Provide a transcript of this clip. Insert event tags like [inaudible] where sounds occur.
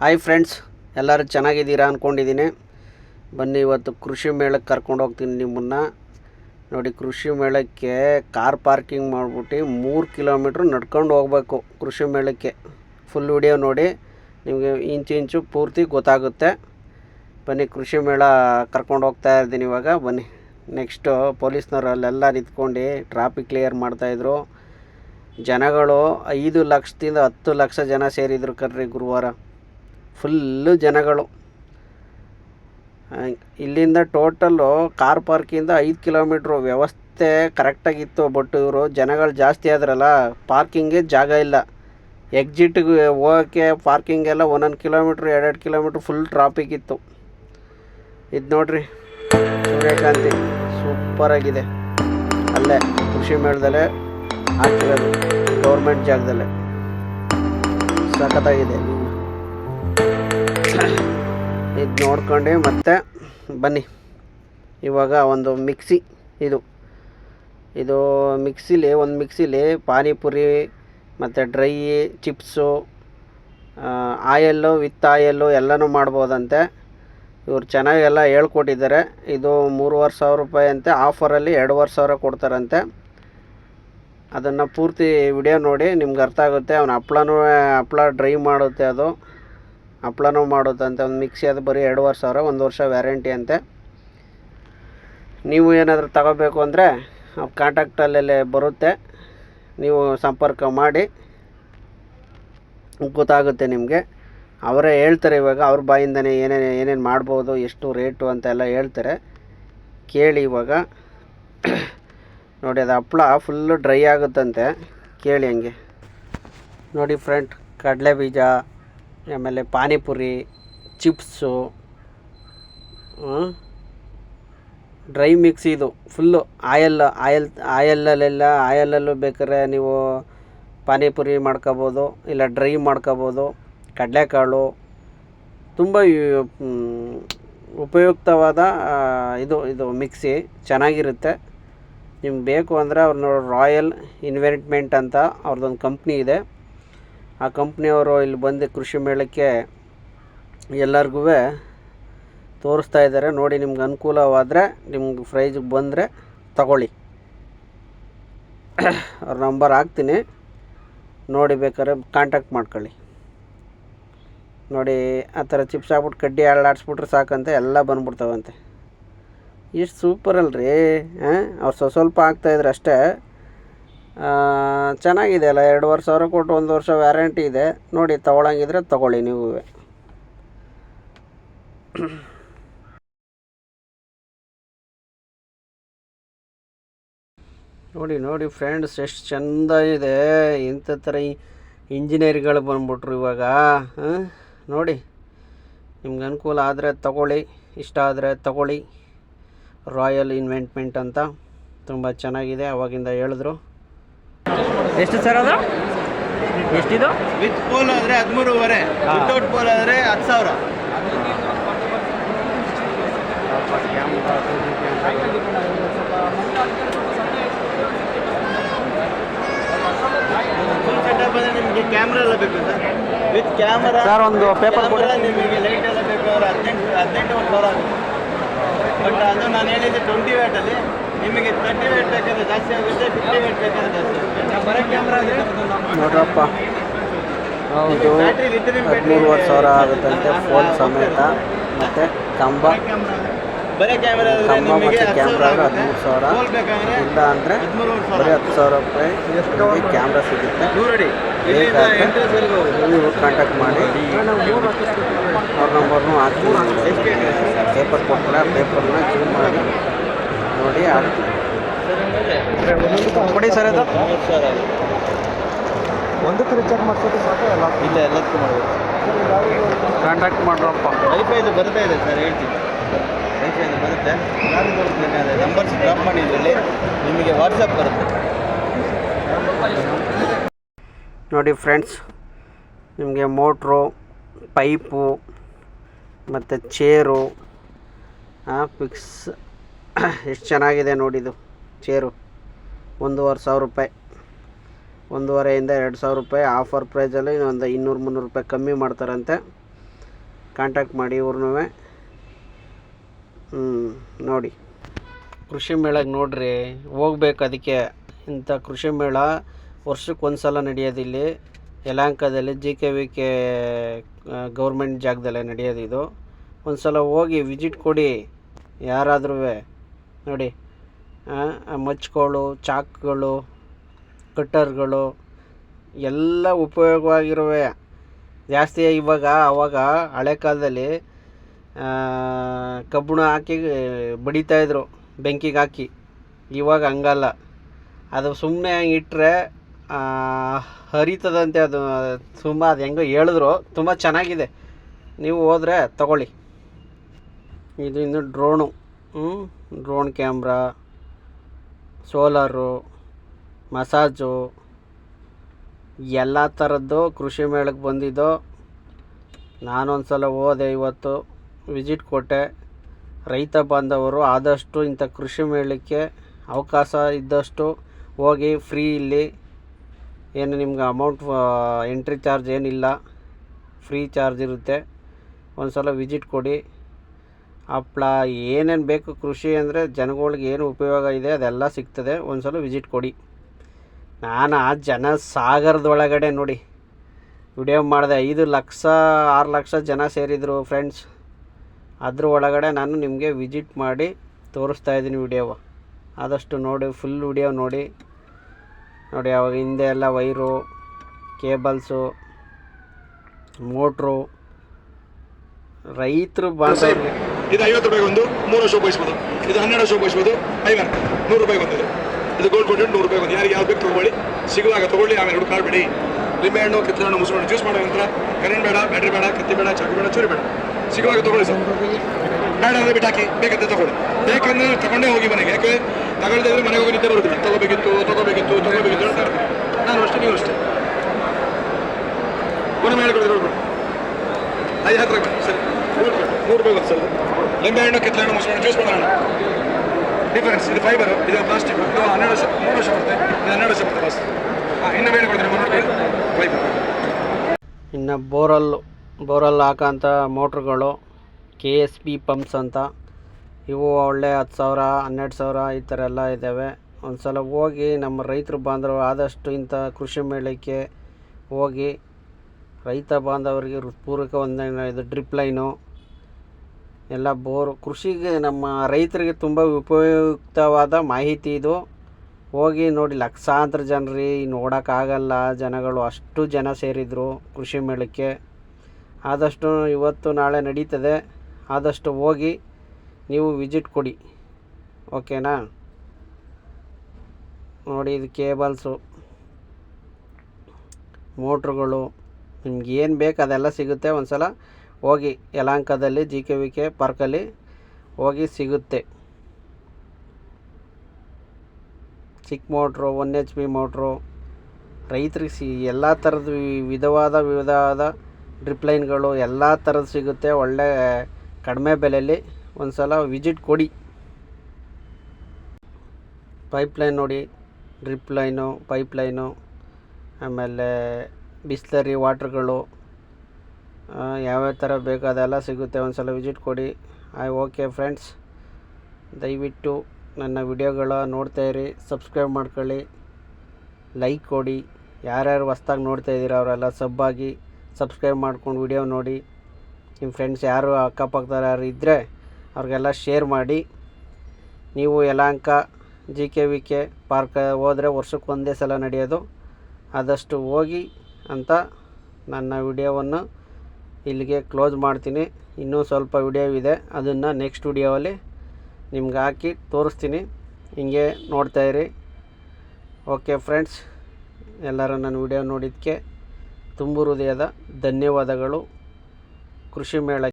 Hi friends ಎಲ್ಲರೂ ಚೆನ್ನಾಗಿದ್ದೀರಾ ಅಂದ್ಕೊಂಡಿದ್ದೀನಿ ಬನ್ನಿ ಇವತ್ತು ಕೃಷಿ ಮೇಳಕ್ಕೆ ಕರ್ಕೊಂಡು ಹೋಗ್ತೀನಿ ನಿಮ್ಮನ್ನು. ನೋಡಿ, ಕೃಷಿ ಮೇಳಕ್ಕೆ ಕಾರ್ ಪಾರ್ಕಿಂಗ್ ಮಾಡಿಬಿಟ್ಟು ಮೂರು ಕಿಲೋಮೀಟ್ರ್ ನಡ್ಕೊಂಡು ಹೋಗಬೇಕು ಕೃಷಿ ಮೇಳಕ್ಕೆ. ಫುಲ್ ವಿಡಿಯೋ ನೋಡಿ, ನಿಮಗೆ ಇಂಚು ಇಂಚು ಪೂರ್ತಿ ಗೊತ್ತಾಗುತ್ತೆ. ಬನ್ನಿ, ಕೃಷಿ ಮೇಳ ಕರ್ಕೊಂಡು ಹೋಗ್ತಾ ಇದ್ದೀನಿ ಇವಾಗ. ಬನ್ನಿ ನೆಕ್ಸ್ಟು ಪೊಲೀಸ್ನವರು ಅಲ್ಲೆಲ್ಲ ನಿಂತ್ಕೊಂಡು ಟ್ರಾಫಿಕ್ ಕ್ಲಿಯರ್ ಮಾಡ್ತಾಯಿದ್ರು ಜನಗಳು ಐದು ಲಕ್ಷದಿಂದ ಹತ್ತು ಲಕ್ಷ ಜನ ಸೇರಿದ್ರು ಕರ್ರಿ ಗುರುವಾರ. ಫುಲ್ಲು ಜನಗಳು. ಇಲ್ಲಿಂದ ಟೋಟಲ್ಲು ಕಾರ್ ಪಾರ್ಕಿಂದ ಐದು ಕಿಲೋಮೀಟ್ರು ವ್ಯವಸ್ಥೆ ಕರೆಕ್ಟಾಗಿತ್ತು, ಬಟ್ ಇವರು ಜನಗಳು ಜಾಸ್ತಿ ಆದ್ರಲ್ಲ, ಪಾರ್ಕಿಂಗೇ ಜಾಗ ಇಲ್ಲ. ಎಕ್ಸಿಟ್ಗೆ ಹೋಗೋಕ್ಕೆ ಪಾರ್ಕಿಂಗೆಲ್ಲ ಒಂದೊಂದು ಕಿಲೋಮೀಟ್ರ್, ಎರಡೆರಡು ಕಿಲೋಮೀಟ್ರ್ ಫುಲ್ ಟ್ರಾಫಿಕ್ ಇತ್ತು. ಇದು ನೋಡ್ರಿ ಸೂರ್ಯಕಾಂತಿ ಸೂಪರಾಗಿದೆ ಅಲ್ಲೇ ಕೃಷಿ ಮೇಳದಲ್ಲೇ ಹಾಕಿರೋದು ಗೌರ್ಮೆಂಟ್ ಜಾಗದಲ್ಲೇ. ಸಖತ್ತಾಗಿದೆ. ಇದು ನೋಡ್ಕೊಂಡು, ಮತ್ತೆ ಬನ್ನಿ. ಇವಾಗ ಒಂದು ಮಿಕ್ಸಿ ಇದು. ಇದು ಮಿಕ್ಸಿಲಿ, ಒಂದು ಮಿಕ್ಸಿಲಿ ಪಾನಿಪುರಿ, ಮತ್ತು ಡ್ರೈ, ಚಿಪ್ಸು ಆಯಲ್ಲು, ವಿತ್ ಆಯಲ್ಲು ಎಲ್ಲನೂ ಮಾಡ್ಬೋದಂತೆ. ಇವ್ರು ಚೆನ್ನಾಗೆಲ್ಲ ಹೇಳ್ಕೊಟ್ಟಿದ್ದಾರೆ. ಇದು ಮೂರುವರೆ ಸಾವಿರ ರೂಪಾಯಿ ಅಂತೆ. ಆಫರಲ್ಲಿ ಎರಡೂವರೆ ಸಾವಿರ ಕೊಡ್ತಾರಂತೆ. ಅದನ್ನು ಪೂರ್ತಿ ವಿಡಿಯೋ ನೋಡಿ, ನಿಮ್ಗೆ ಅರ್ಥ ಆಗುತ್ತೆ. ಅವನ ಹಪ್ಳನೂ, ಹಪ್ಳ ಡ್ರೈ ಮಾಡುತ್ತೆ ಅದು. ಹಪ್ಳನೂ ಮಾಡುತ್ತಂತೆ ಒಂದು ಮಿಕ್ಸಿ ಅದು ಬರೀ ಎರಡೂವರೆ ಸಾವಿರ, ಒಂದು ವರ್ಷ ವ್ಯಾರಂಟಿ ಅಂತೆ. ನೀವು ಏನಾದರೂ ತಗೋಬೇಕು ಅಂದರೆ ಕಾಂಟ್ಯಾಕ್ಟಲ್ಲೇ ಬರುತ್ತೆ. ನೀವು ಸಂಪರ್ಕ ಮಾಡಿ. ಗೊತ್ತಾಗುತ್ತೆ ನಿಮಗೆ. ಅವರೇ ಹೇಳ್ತಾರೆ ಇವಾಗ, ಅವ್ರ ಬಾಯಿಂದನೇ ಏನೇನು ಏನೇನು ಮಾಡ್ಬೋದು, ಎಷ್ಟು ರೇಟು ಅಂತೆಲ್ಲ ಹೇಳ್ತಾರೆ. ಕೇಳಿ ಇವಾಗ. ನೋಡಿ, ಅದು ಹಪ್ಳ ಫುಲ್ಲು ಡ್ರೈ ಆಗುತ್ತಂತೆ. ಕೇಳಿ ಹಂಗೆ. ನೋಡಿ ಫ್ರೆಂಡ್, ಕಡಲೆ ಬೀಜ. ಆಮೇಲೆ ಪಾನಿಪುರಿ, ಚಿಪ್ಸು ಡ್ರೈ ಮಿಕ್ಸ್ ಇದು ಫುಲ್ಲು. ಆಯಲ್ ಆಯಲ್ ಆಯಲ್ಲಲ್ಲೆಲ್ಲ ಆಯಲಲ್ಲೂ ಬೇಕಾದ್ರೆ ನೀವು ಪಾನಿಪುರಿ ಮಾಡ್ಕೋಬೋದು, ಇಲ್ಲ ಡ್ರೈ ಮಾಡ್ಕೋಬೋದು, ಕಡಲೆಕಾಳು. ತುಂಬ ಉಪಯುಕ್ತವಾದ ಇದು ಇದು ಮಿಕ್ಸಿ. ಚೆನ್ನಾಗಿರುತ್ತೆ. ನಿಮ್ಗೆ ಬೇಕು ಅಂದರೆ ಅವ್ರನ್ನ ರಾಯಲ್ ಇನ್ವೆಸ್ಟ್ಮೆಂಟ್ ಅಂತ ಅವ್ರದ್ದೊಂದು ಕಂಪ್ನಿ ಇದೆ. ಆ ಕಂಪ್ನಿಯವರು ಇಲ್ಲಿ ಬಂದು ಕೃಷಿ ಮೇಳಕ್ಕೆ ಎಲ್ಲರಿಗೂ ತೋರಿಸ್ತಾ ಇದ್ದಾರೆ. ನೋಡಿ, ನಿಮ್ಗೆ ಅನುಕೂಲವಾದರೆ ನಿಮ್ಗೆ ಪ್ರೈಜಿಗೆ ಬಂದರೆ ತಗೊಳ್ಳಿ. ಅವ್ರ ನಂಬರ್ ಹಾಕ್ತೀನಿ. ನೋಡಿ, ಬೇಕಾದ್ರೆ ಕಾಂಟ್ಯಾಕ್ಟ್ ಮಾಡ್ಕೊಳ್ಳಿ. ನೋಡಿ, ಆ ಥರ ಚಿಪ್ಸ್ ಹಾಕ್ಬಿಟ್ಟು ಕಡ್ಡಿ ಅಳ್ಳಾಡ್ಸ್ಬಿಟ್ರೆ ಸಾಕಂತೆ, ಎಲ್ಲ ಬಂದ್ಬಿಡ್ತಾವಂತೆ. ಇಷ್ಟು ಸೂಪರ್ ಅಲ್ರಿ ಹಾಂ ಅವ್ರು ಸ್ವಲ್ಪ ಸ್ವಲ್ಪ ಹಾಕ್ತಾಯಿದ್ರು ಅಷ್ಟೇ. ಚೆನ್ನಾಗಿದೆ ಅಲ್ಲ? ವರ್ಷ ಸಾವಿರ ಕೊಟ್ಟು ಒಂದು ವರ್ಷ ವ್ಯಾರಂಟಿ ಇದೆ. ನೋಡಿ, ತೊಗೊಳಂಗಿದ್ರೆ ತೊಗೊಳ್ಳಿ ನೀವು. ನೋಡಿ ನೋಡಿ ಫ್ರೆಂಡ್ಸ್ ಎಷ್ಟು ಚೆಂದ ಇದೆ. ಇಂಥ ಥರ ಇಂಜಿನಿಯರ್ಗಳು ಬಂದ್ಬಿಟ್ರು ಇವಾಗ. ನೋಡಿ, ನಿಮ್ಗೆ ಅನುಕೂಲ ಆದರೆ ತಗೊಳ್ಳಿ, ಇಷ್ಟ ಆದರೆ ತಗೊಳ್ಳಿ. ರಾಯಲ್ ಇನ್ವೆಂಟ್ಮೆಂಟ್ ಅಂತ. ತುಂಬ ಚೆನ್ನಾಗಿದೆ, ಅವಾಗಿಂದ ಹೇಳಿದ್ರು. ಎಷ್ಟು ಸರ್ ಅದು? ಎಷ್ಟಿದು? ವಿತ್ ಪೋಲ್ ಆದರೆ ಹದಿಮೂರುವರೆ ವಿತೌಟ್ ಪೋಲ್ ಆದರೆ ಹತ್ತು ಸಾವಿರ ಫುಲ್ ಸೆಟಪ್ ಅಂದರೆ ನಿಮಗೆ ಕ್ಯಾಮ್ರಾ ಎಲ್ಲ ಬೇಕು ಸರ್. ವಿತ್ ಕ್ಯಾಮರಾ ಸರ್, ಒಂದು ಪೇಪರ್ ಕೊಡಿ. ನಿಮಗೆ ಲೈಟ್ ಎಲ್ಲ ಹದಿನೆಂಟು ಹದಿನೆಂಟು ಸಾವಿರ ಆಗುತ್ತೆ. ಬಟ್ ಅದು ನಾನು ಹೇಳಿದ್ದೆ ಟ್ವೆಂಟಿ ವೇಟಲ್ಲಿ ನಿಮಗೆ ತರ್ಟಿ ವೇಟ್ ಬೇಕಾದ್ರೆ ಜಾಸ್ತಿ ಆಗುತ್ತೆ ಫಿಫ್ಟಿ ವೇಟ್ ಬೇಕಾದ್ರೆ ಜಾಸ್ತಿ ಆಗುತ್ತೆ. ಬರೋ ಕ್ಯಾಮ್ರಾ ಅಂದರೆ ನೋಡ್ರಪ್ಪ ಹೌದು. ಹದಿಮೂರುವರೆ ಸಾವಿರ ಆಗುತ್ತಂತೆ ಫೋನ್ ಸಮೇತ. ಮತ್ತು ಕಂಬ. ಬರೇ ಕ್ಯಾಮ್ರಾ ಕಂಬ ಮತ್ತು ಕ್ಯಾಮ್ರಾ ಹದಿಮೂರು ಸಾವಿರ. ಇಲ್ಲ ಅಂದರೆ ಬರೀ ಹತ್ತು ಸಾವಿರ ರೂಪಾಯಿ ಕ್ಯಾಮ್ರಾ ಸಿಗುತ್ತೆ. ನೀವು ಕಾಂಟ್ಯಾಕ್ಟ್ ಮಾಡಿ. ಅವ್ರ ನಂಬರ್ನು ಹಾಕಿ ಪೇಪರ್ ಕೊಟ್ಟರೆ ಪೇಪರ್ನ ಚೂಸ್ ಮಾಡಿ. ನೋಡಿ ಕೊಡಿ ಸರ್ ಅದು. ಒಂದಕ್ಕೆ ರಿಚಾರ್ಜ್ ಮಾಡ್ಸೋದು ಸಾಕು ಎಲ್ಲ ಇಲ್ಲ ಎಲ್ಲದಕ್ಕೂ ಮಾಡಬೇಕು ಕಾಂಟ್ಯಾಕ್ಟ್ ಮಾಡ್ರಪ್ಪ. ವೈಫೈದು ಬರ್ತಾ ಇದೆ ಸರ್ ಹೇಳ್ತೀನಿ. ಇದೆ ಬರುತ್ತೆ. ನಾನು ನಂಬರ್ಸ್ ಡ್ರಾಪ್ ಮಾಡಿ ಇದರಲ್ಲಿ ನಿಮಗೆ ವಾಟ್ಸಪ್ ಬರುತ್ತೆ. ನೋಡಿ ಫ್ರೆಂಡ್ಸ್ ನಿಮಗೆ ಮೋಟ್ರು ಪೈಪು ಮತ್ತು ಚೇರು ಫಿಕ್ಸ್ [coughs] ಎಷ್ಟು ಚೆನ್ನಾಗಿದೆ ನೋಡಿದು ಚೇರು. ಒಂದೂವರೆ ಸಾವಿರ ರೂಪಾಯಿ. ಒಂದೂವರೆಯಿಂದ ಎರಡು ಸಾವಿರ ರೂಪಾಯಿ ಆಫರ್ ಪ್ರೈಸಲ್ಲಿ ಒಂದು ಇನ್ನೂರು ಮುನ್ನೂರು ರೂಪಾಯಿ ಕಮ್ಮಿ ಮಾಡ್ತಾರಂತೆ. ಕಾಂಟ್ಯಾಕ್ಟ್ ಮಾಡಿ ಇವ್ರನ್ನೂ ನೋಡಿ. ಕೃಷಿ ಮೇಳಕ್ಕೆ ನೋಡ್ರಿ, ಹೋಗ್ಬೇಕು ಅದಕ್ಕೆ. ಇಂಥ ಕೃಷಿ ಮೇಳ ವರ್ಷಕ್ಕೆ ಒಂದು ಸಲ ನಡೆಯೋದಿಲ್ಲಿ ಯಲಾಂಕದಲ್ಲಿ G K V K government ಜಾಗದಲ್ಲೇ ನಡೆಯೋದು ಇದು. ಒಂದು ಸಲ ಹೋಗಿ ವಿಸಿಟ್ ಕೊಡಿ. ಯಾರಾದ್ರೂ ನೋಡಿ ಮಚ್ಗಳು ಚಾಕ್ಗಳು, ಕಟ್ಟರ್ಗಳು ಎಲ್ಲ ಉಪಯೋಗವಾಗಿರುವೆ. ಜಾಸ್ತಿ ಇವಾಗ, ಅವಾಗ ಹಳೆ ಕಾಲದಲ್ಲಿ ಕಬ್ಬಿಣ ಹಾಕಿ ಬಡಿತಾಯಿದ್ರು ಬೆಂಕಿಗೆ ಹಾಕಿ. ಇವಾಗ ಹಂಗಲ್ಲ. ಅದು ಸುಮ್ಮನೆ ಇಟ್ಟರೆ ಹರಿತದಂತೆ ಅದು, ತುಂಬ ಅದು ಹೆಂಗೋ ಹೇಳಿದ್ರು, ತುಂಬ ಚೆನ್ನಾಗಿದೆ. ನೀವು ಹೋದರೆ ತಗೊಳ್ಳಿ. ಇದು ಇನ್ನು drone drone camera, solar, massage, ಎಲ್ಲ ಥರದ್ದು ಕೃಷಿ ಮೇಳಕ್ಕೆ ಬಂದಿದ್ದು. ನಾನೊಂದು ಸಲ ಹೋದೆ ಇವತ್ತು ವಿಸಿಟ್ ಕೊಟ್ಟೆ. ರೈತ ಬಾಂಧವರು ಆದಷ್ಟು ಇಂಥ ಕೃಷಿ ಮೇಳಕ್ಕೆ ಅವಕಾಶ ಇದ್ದಷ್ಟು ಹೋಗಿ ಫ್ರೀ ಇಲ್ಲಿ. ಏನು ನಿಮ್ಗೆ ಅಮೌಂಟ್ ಎಂಟ್ರಿ ಚಾರ್ಜ್ ಏನಿಲ್ಲ. ಫ್ರೀ ಚಾರ್ಜ್ ಇರುತ್ತೆ. ಒಂದು ಸಲ ವಿಸಿಟ್ ಕೊಡಿ. ಹಪ್ಳ, ಏನೇನು ಬೇಕು ಕೃಷಿ ಅಂದರೆ ಜನಗಳಿಗೆ ಏನು ಉಪಯೋಗ ಇದೆ ಅದೆಲ್ಲ ಸಿಗ್ತದೆ. ಒಂದು ಸಲ ವಿಸಿಟ್ ಕೊಡಿ. ನಾನು ಆ ಜನ ಸಾಗರದೊಳಗಡೆ ನೋಡಿ. ವಿಡಿಯೋ ಮಾಡಿದೆ ಐದು ಲಕ್ಷ, ಆರು ಲಕ್ಷ ಜನ ಸೇರಿದರು ಫ್ರೆಂಡ್ಸ್ ಅದ್ರ ಒಳಗಡೆ ನಾನು ನಿಮಗೆ ವಿಸಿಟ್ ಮಾಡಿ ತೋರಿಸ್ತಾ ಇದ್ದೀನಿ ವಿಡಿಯೋವ ಆದಷ್ಟು ನೋಡಿ ಫುಲ್ ವಿಡಿಯೋ ನೋಡಿ. ನೋಡಿ, ಅವಾಗ ಹಿಂದೆ ಎಲ್ಲ ವೈರು ಕೇಬಲ್ಸು ಮೋಟ್ರು ರೈತರು ಬಾಂಧವ್ರಿಗೆ ಇದು ಐವತ್ತು ರೂಪಾಯಿಗೆ ಒಂದು, ಮೂರು ವರ್ಷ ಉಪಯೋಗಿಸ್ಬೋದು. ಇದು ಹನ್ನೆರಡು ವರ್ಷ ಉಪಯೋಗಿಸ್ಬೋದು. ಐವತ್ತು, ನೂರು ರೂಪಾಯಿ ಬಂದಿದೆ. ಇದು ಗೋಲ್ಡ್ ಕೊಟ್ಟು ನೂರು ರೂಪಾಯಿ ಬಂದು ಯಾರಿಗೆ ಯಾವ್ದು ಬೇಕು ತಗೊಳ್ಳಿ. ಸಿಗುವಾಗ ತಗೊಳ್ಳಿ, ಆಮೇಲೆ ಹುಡುಕಾಡ್ಬೇಡಿ ಲಿಂಬೆ ಹಣ್ಣು ಕಿತ್ತಲೆ ಹಣ್ಣು ಮುಸ್ಕೊಂಡು ಜ್ಯೂಸ್ ಮಾಡೋ ನಂತರ ಕರೆಂಟ್ ಬೇಡ ಬ್ಯಾಟ್ರಿ ಬೇಡ, ಕತ್ತಿ ಬೇಡ, ಚಾಕು ಬೇಡ, ಚೂರಿ ಬೇಡ. ಸಿಗುವಾಗ ತಗೊಳ್ಳಿ ಸರ್. ಬೇಡ ಅಂದರೆ ಬಿಟ್ಟಾಕಿ ಬೇಕಂತ ತಗೊಳ್ಳಿ. ಬೇಕಂದ್ರೆ ತಗೊಂಡೇ ಹೋಗಿ ಮನೆಗೆ. ಯಾಕೆ ತಗೊಳ್ಳದೇ ಇದ್ರೆ ಮನೆಗೆ ಹೋಗಿ ನಿದ್ದೆ ತಗೋಬೇಕಿತ್ತು ತಗೋಬೇಕಿತ್ತು ತಗೋಬೇಕಿತ್ತು ಅಂತ ಇರ್ತಾರೆ ನಾನು ಅಷ್ಟೇ, ನೀವು ಅಷ್ಟೇ. ಮೇಲೆ ನೋಡ್ಬಿಟ್ಟು ಐದು ಹತ್ತು ರೂಪಾಯಿ ಸರಿ. ನೂರು ರೂಪಾಯಿ ಬಂತು ಸರ್. ಲಿಂಬೆ ಹಣ್ಣು, ಕಿತ್ತಲೆ ಹಣ್ಣು ಮುಸ್ಕೊಂಡು ಜ್ಯೂಸ್ ಮಾಡೋಣ. ಡಿಫರೆನ್ಸ್ ಇದು ಫೈಬರ್ ಇದು ಪ್ಲಾಸ್ಟಿಕ್ ಇದು ಹನ್ನೆರಡು ವರ್ಷ, ಮೂರು ವರ್ಷ ಬರುತ್ತೆ. ಇದು ಹನ್ನೆರಡು ವರ್ಷ ಬರುತ್ತೆ ಬಸ್ ಹಾಂ ಇನ್ನು ಬೇರೆ ಕೊಡ್ತೀನಿ, ಮುನ್ನೂರು ರೂಪಾಯಿ. ಫೈಬರ್ ಇನ್ನು ಬೋರಲ್ ಬೋರಲ್ಲಿ ಹಾಕೋಂಥ ಮೋಟ್ರುಗಳು ಕೆ ಎಸ್ ಪಿ ಪಂಪ್ಸ್ ಅಂತ. ಇವು ಒಳ್ಳೆ ಹತ್ತು ಸಾವಿರ, ಹನ್ನೆರಡು ಸಾವಿರ ಈ ಥರ ಎಲ್ಲ ಇದ್ದಾವೆ. ಒಂದು ಸಲ ಹೋಗಿ ನಮ್ಮ ರೈತರು ಬಾಂಧವರು ಆದಷ್ಟು ಇಂಥ ಕೃಷಿ ಮೇಳಕ್ಕೆ ಹೋಗಿ ರೈತ ಬಾಂಧವರಿಗೆ ಹೃತ್ಪೂರ್ವಕ ಒಂದು ಇದು ಡ್ರಿಪ್ ಲೈನು ಎಲ್ಲ ಬೋರು. ಕೃಷಿಗೆ ನಮ್ಮ ರೈತರಿಗೆ ತುಂಬ ಉಪಯುಕ್ತವಾದ ಮಾಹಿತಿ ಇದು. ಹೋಗಿ ನೋಡಿ, ಲಕ್ಷಾಂತರ ಜನರಿ ನೋಡೋಕ್ಕಾಗಲ್ಲ ಜನಗಳು ಅಷ್ಟು ಜನ ಸೇರಿದರು ಕೃಷಿ ಮೇಳಕ್ಕೆ. ಆದಷ್ಟು ಇವತ್ತು ನಾಳೆ ನಡೀತದೆ. ಆದಷ್ಟು ಹೋಗಿ ನೀವು ವಿಸಿಟ್ ಕೊಡಿ. ಓಕೆನಾ? ನೋಡಿ, ಇದು ಕೇಬಲ್ಸು. ಮೋಟ್ರುಗಳು. ನಿಮ್ಗೆ ಏನು ಬೇಕು ಅದೆಲ್ಲ ಸಿಗುತ್ತೆ. ಒಂದು ಸಲ ಹೋಗಿ ಯಲಹಂಕದಲ್ಲಿ ಜಿ ಕೆ ವಿ ಕೆ ಪಾರ್ಕಲ್ಲಿ ಹೋಗಿ ಸಿಗುತ್ತೆ. ಚಿಕ್ಕ motor one H P motor, ರೈತರಿಗೆ ಸಿ ಎಲ್ಲ ಥರದ ವಿಧವಾದ ವಿಧವಾದ ಡ್ರಿಪ್ ಲೈನ್ಗಳು ಎಲ್ಲ ಥರದ್ದು ಸಿಗುತ್ತೆ. ಒಳ್ಳೆ ಕಡಿಮೆ ಬೆಲೆಯಲ್ಲಿ ಒಂದು ಸಲ ವಿಸಿಟ್ ಕೊಡಿ. ಪೈಪ್ ಲೈನ್ ನೋಡಿ ಡ್ರಿಪ್ ಲೈನು ಪೈಪ್ ಲೈನು ಆಮೇಲೆ ಬಿಸ್ಲರಿ ವಾಟ್ರುಗಳು ಯಾವ್ಯಾವ ಥರ ಬೇಕು ಅದೆಲ್ಲ ಸಿಗುತ್ತೆ. ಒಂದು ಸಲ ವಿಸಿಟ್ ಕೊಡಿ. I okay friends. ದಯವಿಟ್ಟು ನನ್ನ ವಿಡಿಯೋಗಳ ನೋಡ್ತಾ ಇರಿ, ಸಬ್ಸ್ಕ್ರೈಬ್ ಮಾಡ್ಕೊಳ್ಳಿ, ಲೈಕ್ ಕೊಡಿ. ಯಾರ್ಯಾರು ಹೊಸ್ದಾಗಿ ನೋಡ್ತಾ ಇದ್ದೀರ ಅವರೆಲ್ಲ ಸಬ್ಬಾಗಿ ಸಬ್ಸ್ಕ್ರೈಬ್ ಮಾಡ್ಕೊಂಡು ವಿಡಿಯೋ ನೋಡಿ. ನಿಮ್ಮ ಫ್ರೆಂಡ್ಸ್ ಯಾರು ಅಕ್ಕಪಕ್ಕದವ್ರು ಯಾರು ಇದ್ದರೆ ಅವ್ರಿಗೆಲ್ಲ ಶೇರ್ ಮಾಡಿ. ನೀವು Yelahanka G K, V K park ಹೋದರೆ ವರ್ಷಕ್ಕೆ ಒಂದೇ ಸಲ ನಡೆಯೋದು. ಆದಷ್ಟು ಹೋಗಿ ಅಂತ ನನ್ನ ವಿಡಿಯೋವನ್ನು ಇಲ್ಲಿಗೆ ಕ್ಲೋಸ್ ಮಾಡ್ತೀನಿ. ಇನ್ನೂ ಸ್ವಲ್ಪ ವಿಡಿಯೋ ಇದೆ. ಅದನ್ನು ನೆಕ್ಸ್ಟ್ ವಿಡಿಯೋವಲ್ಲಿ ನಿಮ್ಗೆ ಹಾಕಿ ತೋರಿಸ್ತೀನಿ. ಹಿಂಗೆ ನೋಡ್ತಾಯಿರಿ ಓಕೆ ಫ್ರೆಂಡ್ಸ್ ಎಲ್ಲರೂ ನನ್ನ ವಿಡಿಯೋ ನೋಡಿದ್ದಕ್ಕೆ ತುಂಬು ಹೃದಯದ ಧನ್ಯವಾದಗಳು. ಕೃಷಿ ಮೇಳ